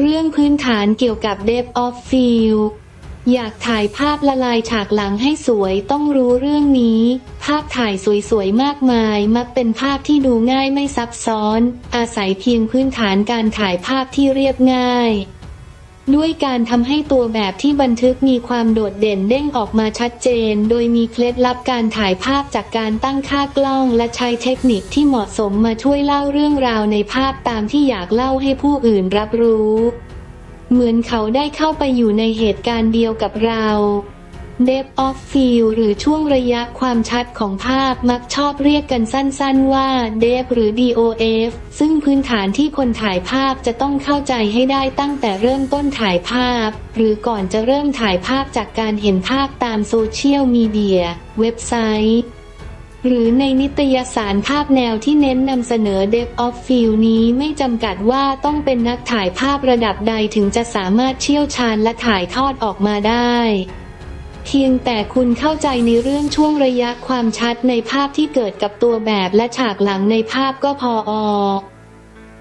เรื่องพื้นฐานเกี่ยวกับ Depth of Field อยากถ่ายภาพละลายฉากหลังให้สวยต้องรู้เรื่องนี้ ภาพถ่ายสวยๆ มากมาย มักเป็นภาพที่ดูง่ายไม่ซับซ้อน อาศัยเพียงพื้นฐานการถ่ายภาพที่เรียบง่าย ด้วยการทำให้ตัวแบบที่บันทึกมีความโดดเด่นเด้งออกมาชัดเจน โดยมีเคล็ดลับการถ่ายภาพจากการตั้งค่ากล้อง และใช้เทคนิคที่เหมาะสมมาช่วยเล่าเรื่องราวในภาพตามที่อยากเล่าให้ผู้อื่นรับรู้ เหมือนเขาได้เข้าไปอยู่ในเหตุการณ์เดียวกับเรา Depth of Field หรือช่วงระยะความชัดของภาพมักชอบเรียกกันสั้นๆว่า Depth หรือ DOF ซึ่งพื้นฐานที่คนถ่ายภาพจะต้องเข้าใจให้ได้ตั้งแต่เริ่มต้นถ่ายภาพ หรือก่อนจะเริ่มถ่ายภาพจากการเห็นภาพตามโซเชียลมีเดีย เว็บไซต์หรือในนิตยสารภาพแนวที่เน้นนำเสนอ Depth of Field นี้ไม่จำกัดว่าต้องเป็นนักถ่ายภาพระดับใดถึงจะสามารถเชี่ยวชาญและถ่ายทอดออกมาได้ เพียงแต่คุณเข้าใจในเรื่องช่วงระยะความชัดในภาพที่เกิดกับตัวแบบและฉากหลังในภาพก็พออ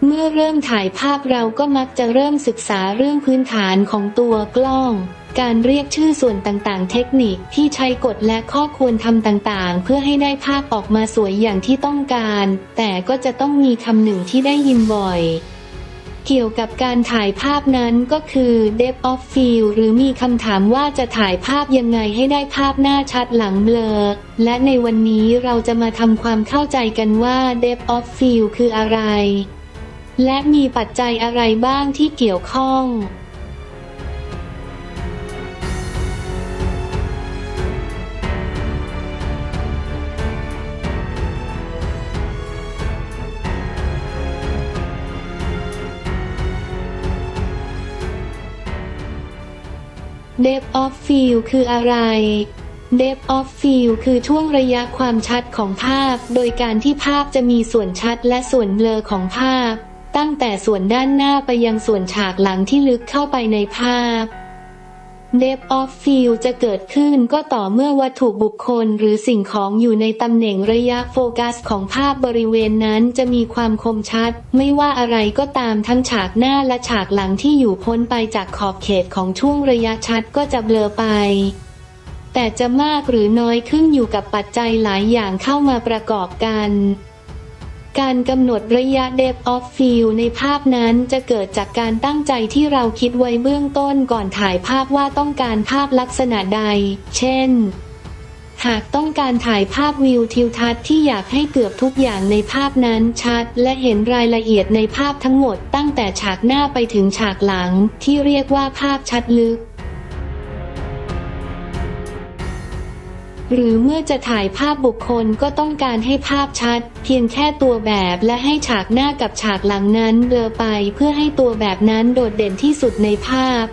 เมื่อเริ่มถ่ายภาพเราก็มักจะเริ่มศึกษาเรื่องพื้นฐานของตัวกล้อง การเรียกชื่อส่วนต่างๆ เทคนิคที่ใช้กดและข้อควรทำต่างๆ เพื่อให้ได้ภาพออกมาสวยอย่างที่ต้องการ แต่ก็จะต้องมีคำหนึ่งที่ได้ยินบ่อย เกี่ยวกับการถ่ายภาพนั้นก็คือ depth of field หรือมีคำถามว่าจะถ่ายภาพยังไงให้ได้ภาพหน้าชัดหลังเบลอ และในวันนี้เราจะมาทำความเข้าใจกันว่า depth of field คืออะไร และมีปัจจัยอะไรบ้างที่เกี่ยวข้อง Depth of Field คืออะไร Depth of Field คือช่วงระยะความชัดของภาพ โดยการที่ภาพจะมีส่วนชัดและส่วนเบลอของภาพ ตั้งแต่ส่วนด้านหน้าไปยังส่วนฉากหลังที่ลึกเข้าไปในภาพ Depth of Field จะเกิดขึ้นก็ต่อเมื่อวัตถุบุคคลหรือสิ่งของอยู่ในตำแหน่งระยะโฟกัสของภาพบริเวณนั้นจะมีความคมชัด ไม่ว่าอะไรก็ตามทั้งฉากหน้าและฉากหลังที่อยู่พ้นไปจากขอบเขตของช่วงระยะชัดก็จะเบลอไป แต่จะมากหรือน้อยขึ้นอยู่กับปัจจัยหลายอย่างเข้ามาประกอบกัน การกำหนดระยะ depth of field ในภาพนั้นจะเกิดจากการตั้งใจที่เราคิดไว้เบื้องต้นก่อนถ่ายภาพว่าต้องการภาพลักษณะใด เช่น หากต้องการถ่ายภาพวิวทิวทัศน์ที่อยากให้เกือบทุกอย่างในภาพนั้นชัด และเห็นรายละเอียดในภาพทั้งหมดตั้งแต่ฉากหน้าไปถึงฉากหลัง ที่เรียกว่าภาพชัดลึก หรือเมื่อจะถ่ายภาพบุคคลก็ต้องการให้ภาพชัด เพียงแค่ตัวแบบและให้ฉากหน้ากับฉากหลังนั้นเบลอไปเพื่อให้ตัวแบบนั้นโดดเด่นที่สุดในภาพ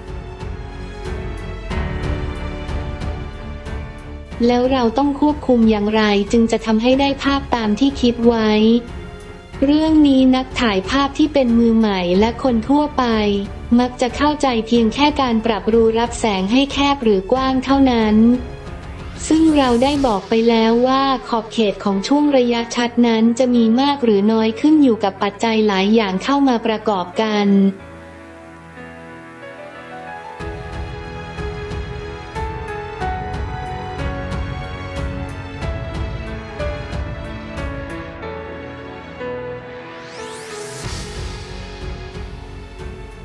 แล้วเราต้องควบคุมอย่างไรจึงจะทำให้ได้ภาพตามที่คิดไว้ เรื่องนี้นักถ่ายภาพที่เป็นมือใหม่และคนทั่วไปมักจะเข้าใจเพียงแค่การปรับรูรับแสงให้แคบหรือกว้างเท่านั้น ซึ่งเราได้บอกไปแล้วว่าขอบเขตของช่วงระยะชัดนั้นจะมีมากหรือน้อยขึ้นอยู่กับปัจจัยหลายอย่างเข้ามาประกอบกัน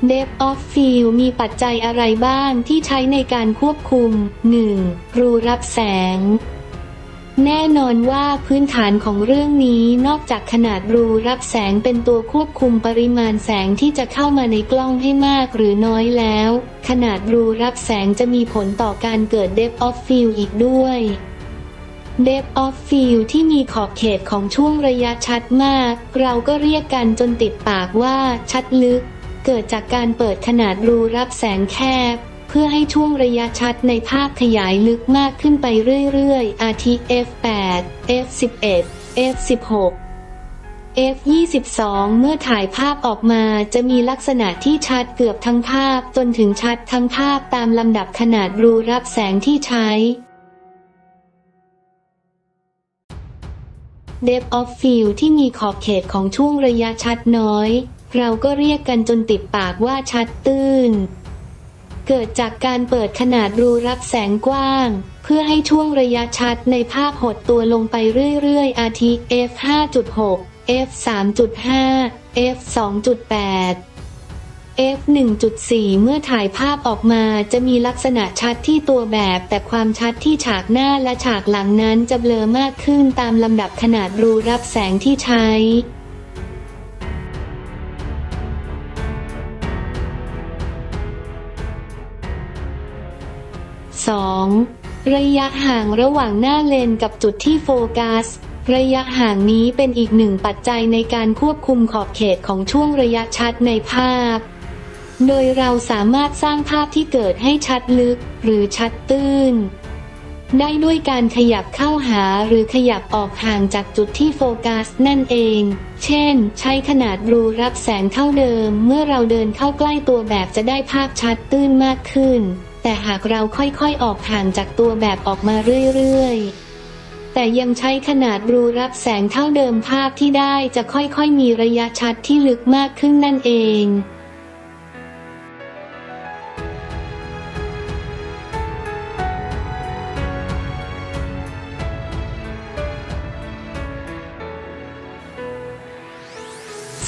Depth of Field มีปัจจัยอะไรบ้างที่ใช้ในการควบคุม 1. รูรับแสง แน่นอนว่าพื้นฐานของเรื่องนี้นอกจากขนาดรูรับแสงเป็นตัวควบคุมปริมาณแสงที่จะเข้ามาในกล้องให้มากหรือน้อยแล้ว ขนาดรูรับแสงจะมีผลต่อการเกิด Depth of Field อีกด้วย Depth of Field ที่มีขอบเขตของช่วงระยะชัดมาก เราก็เรียกกันจนติดปากว่าชัดลึก เกิดจากการเปิดขนาดรูรับแสงแคบ เพื่อให้ช่วงระยะชัดในภาพขยายลึกมากขึ้นไปเรื่อยๆ อาทิ f8 f11 f16 f22 เมื่อถ่ายภาพออกมาจะมีลักษณะที่ชัดเกือบทั้งภาพจนถึงชัดทั้งภาพตามลำดับขนาดรูรับแสงที่ใช้ Depth of Field ที่มีขอบเขตของช่วงระยะชัดน้อย เราก็เรียกกันจนติดปากว่าชัดตื้น เกิดจากการเปิดขนาดรูรับแสงกว้าง เพื่อให้ช่วงระยะชัดในภาพหดตัวลงไปเรื่อยๆ อาทิ f 5.6 f 3.5 f 2.8 f 1.4 เมื่อถ่ายภาพออกมาจะมีลักษณะชัดที่ตัวแบบ แต่ความชัดที่ฉากหน้าและฉากหลังนั้นจะเบลอมากขึ้นตามลำดับขนาดรูรับแสงที่ใช้ 2. ระยะห่างระหว่างหน้าเลนกับจุดที่โฟกัส ระยะห่างนี้เป็นอีกหนึ่งปัจจัยในการควบคุมขอบเขตของช่วงระยะชัดในภาพ โดยเราสามารถสร้างภาพที่เกิดให้ชัดลึก หรือชัดตื้น ได้ด้วยการขยับเข้าหาหรือขยับออกห่างจากจุดที่โฟกัสนั่นเอง เช่น ใช้ขนาดรูรับแสงเท่าเดิม เมื่อเราเดินเข้าใกล้ตัวแบบจะได้ภาพชัดตื้นมากขึ้น แต่หากเราค่อยๆออกห่างจากตัวแบบออกมาเรื่อยๆ แต่ยังใช้ขนาดรูรับแสงเท่าเดิมภาพที่ได้จะค่อยๆมีระยะชัดที่ลึกมากขึ้นนั่นเอง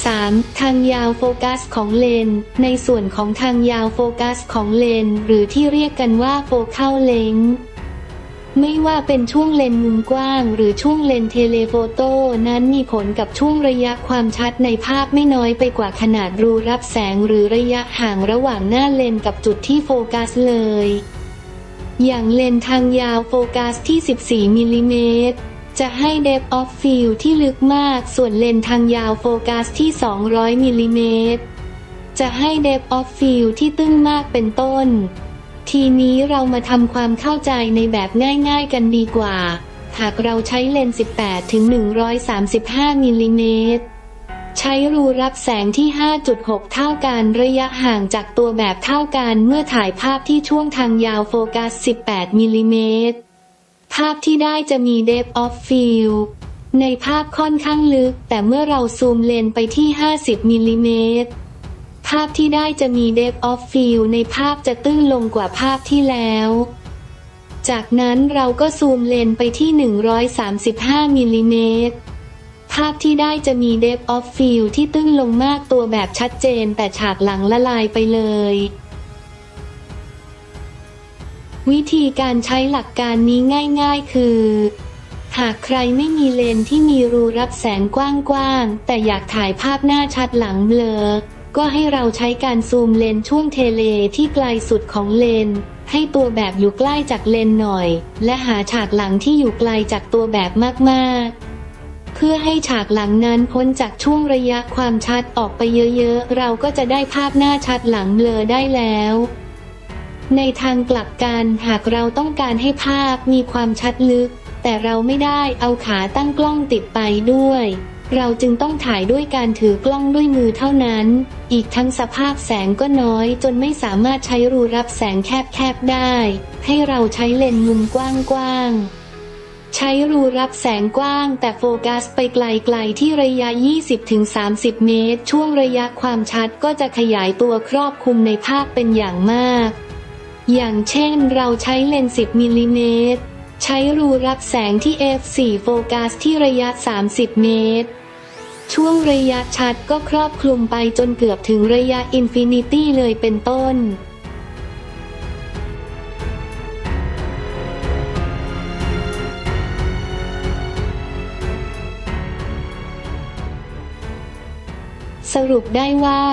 3. ทางยาวโฟกัสของเลน ในส่วนของทางยาวโฟกัสของเลน หรือที่เรียกกันว่าโฟเข้าเลงไม่ว่าเป็นช่วงเลนมุมกว้าง หรือช่วงเลนเทเลโฟโต้นั้นมีผลกับช่วงระยะความชัดในภาพไม่น้อยไปกว่าขนาดรูรับแสงหรือระยะห่างระหว่างหน้าเลนกับจุดที่โฟกัสเลย อย่างเลนทางยาวโฟกัสที่ 14มิลลิเมตร จะให้ depth of field ที่ลึกมาก ส่วนเลนทางยาวโฟกัสที่ 200 มิลลิเมตร จะให้ depth of field ที่ตื้นมากเป็นต้น ทีนี้เรามาทำความเข้าใจในแบบง่ายๆกันดีกว่า หากเราใช้เลน 18 ถึง 135 มิลลิเมตร ใช้รูรับแสงที่ 5.6 เท่ากันระยะห่างจากตัวแบบเท่ากันเมื่อถ่ายภาพที่ช่วงทางยาวโฟกัส 18 มิลลิเมตร ภาพที่ได้จะมี depth of field ในภาพค่อนข้างลึก แต่เมื่อเราซูมเลนไปที่ 50มิลลิเมตร ภาพที่ได้จะมี depth of field ในภาพจะตื้นลงกว่าภาพที่แล้ว จากนั้นเราก็ซูมเลนไปที่ 135มิลลิเมตร ภาพที่ได้จะมี depth of field ที่ตื้นลงมากตัวแบบชัดเจนแต่ฉากหลังละลายไปเลย วิธีการใช้หลักการนี้ง่าย ๆ คือ หากใครไม่มีเลนที่มีรูรับแสงกว้างๆ แต่อยากถ่ายภาพหน้าชัดหลังเบลอ ก็ให้เราใช้การซูมเลนช่วงเทเลที่ไกลสุดของเลน ให้ตัวแบบอยู่ใกล้จากเลนหน่อย และหาฉากหลังที่อยู่ไกลจากตัวแบบมากๆเพื่อให้ฉากหลังนั้นพ้นจากช่วงระยะความชัดออกไปเยอะๆ เราก็จะได้ภาพหน้าชัดหลังเบลอได้แล้ว ในทางกลับกันหากเราต้องการให้ภาพมีความชัดลึก แต่เราไม่ได้เอาขาตั้งกล้องติดไปด้วย เราจึงต้องถ่ายด้วยการถือกล้องด้วยมือเท่านั้น อีกทั้งสภาพแสงก็น้อยจนไม่สามารถใช้รูรับแสงแคบๆได้ ให้เราใช้เลนส์มุมกว้างๆใช้รูรับแสงกว้างแต่โฟกัสไปไกลๆที่ระยะ 20-30 เมตร ช่วงระยะความชัดก็จะขยายตัวครอบคลุมในภาพเป็นอย่างมาก อย่างเช่นเราใช้เลนส์10มิลลิเมตรใช้รูรับแสงที่ f4 โฟกัสที่ระยะ 30 เมตร ช่วงระยะชัดก็ครอบคลุมไปจนเกือบถึงระยะอินฟินิตี้เลยเป็นต้น รุปได้ว่า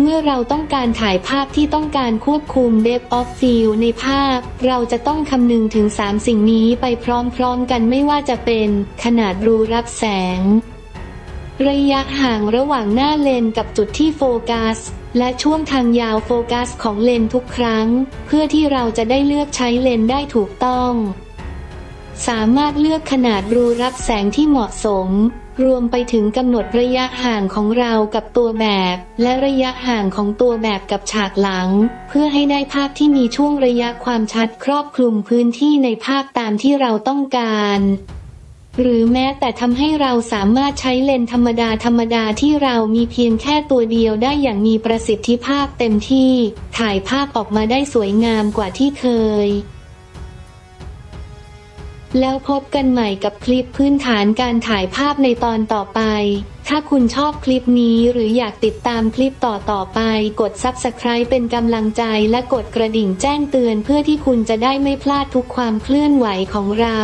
เมื่อเราต้องการถ่ายภาพที่ต้องการควบคุม depth of field ในภาพ เราจะต้องคำนึงถึง 3 สิ่งนี้ไปพร้อมๆกันไม่ว่าจะเป็น ขนาดรูรับแสง ระยะห่างระหว่างหน้าเลนกับจุดที่โฟกัส และช่วงทางยาวโฟกัสของเลนทุกครั้ง เพื่อที่เราจะได้เลือกใช้เลนได้ถูกต้อง สามารถเลือกขนาดรูรับแสงที่เหมาะสม รวมไปถึงกำหนดระยะห่างของเรากับตัวแบบ และระยะห่างของตัวแบบกับฉากหลัง เพื่อให้ได้ภาพที่มีช่วงระยะความชัดครอบคลุมพื้นที่ในภาพตามที่เราต้องการหรือแม้แต่ทำให้เราสามารถใช้เลนธรรมดาธรรมดาที่เรามีเพียงแค่ตัวเดียวได้อย่างมีประสิทธิภาพเต็มที่ ถ่ายภาพออกมาได้สวยงามกว่าที่เคย แล้วพบกันใหม่กับคลิปพื้นฐานการถ่ายภาพในตอนต่อไป ถ้าคุณชอบคลิปนี้หรืออยากติดตามคลิปต่อต่อไป กด Subscribe เป็นกำลังใจและกดกระดิ่งแจ้งเตือนเพื่อที่คุณจะได้ไม่พลาดทุกความเคลื่อนไหวของเรา